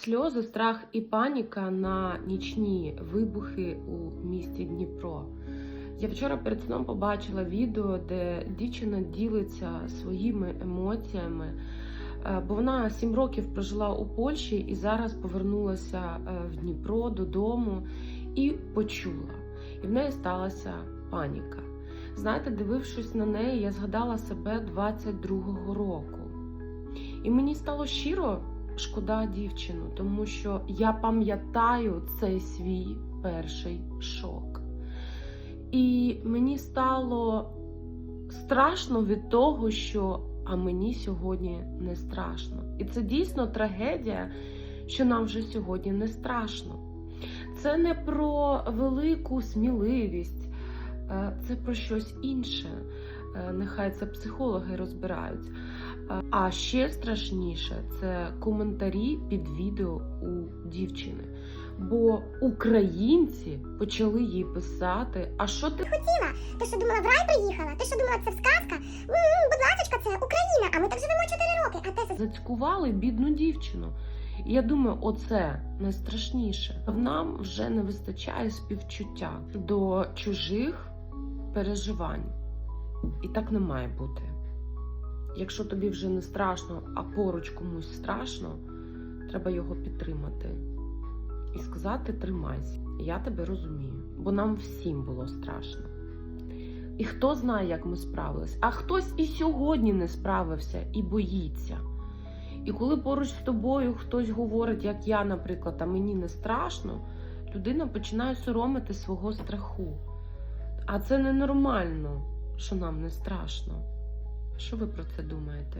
сльози, страх і паніка на нічні вибухи у місті Дніпро. Я вчора перед сном побачила відео, де дівчина ділиться своїми емоціями, Е, бо вона сім років прожила у Польщі і зараз повернулася е, в Дніпро додому і почула. І в неї сталася паніка. Знаєте, дивившись на неї, я згадала себе 22-го року. І мені стало щиро шкода дівчину, тому що я пам'ятаю цей свій перший шок. І мені стало страшно від того, що а мені сьогодні не страшно. І це дійсно трагедія, що нам вже сьогодні не страшно. Це не про велику сміливість, е, це про щось інше. Е, Нехай це психологи розбираються. Е, А ще страшніше це коментарі під відео у дівчини. Бо українці почали їй писати: а що ти хотіла? Ти що думала, в рай приїхала? Ти що думала, це сказка? М-м, будь ласка, це Україна, а ми так живемо 4 роки, а те зацькували бідну дівчину. І я думаю, оце найстрашніше. Нам вже не вистачає співчуття до чужих переживань. І так не має бути. Якщо тобі вже не страшно, а поруч комусь страшно, треба його підтримати і сказати: тримайся, я тебе розумію, бо нам всім було страшно. І хто знає, як ми справились, а хтось і сьогодні не справився і боїться. І коли поруч з тобою хтось говорить, як я, наприклад, а мені не страшно, людина починає соромити свого страху. А це ненормально, що нам не страшно. Що ви про це думаєте?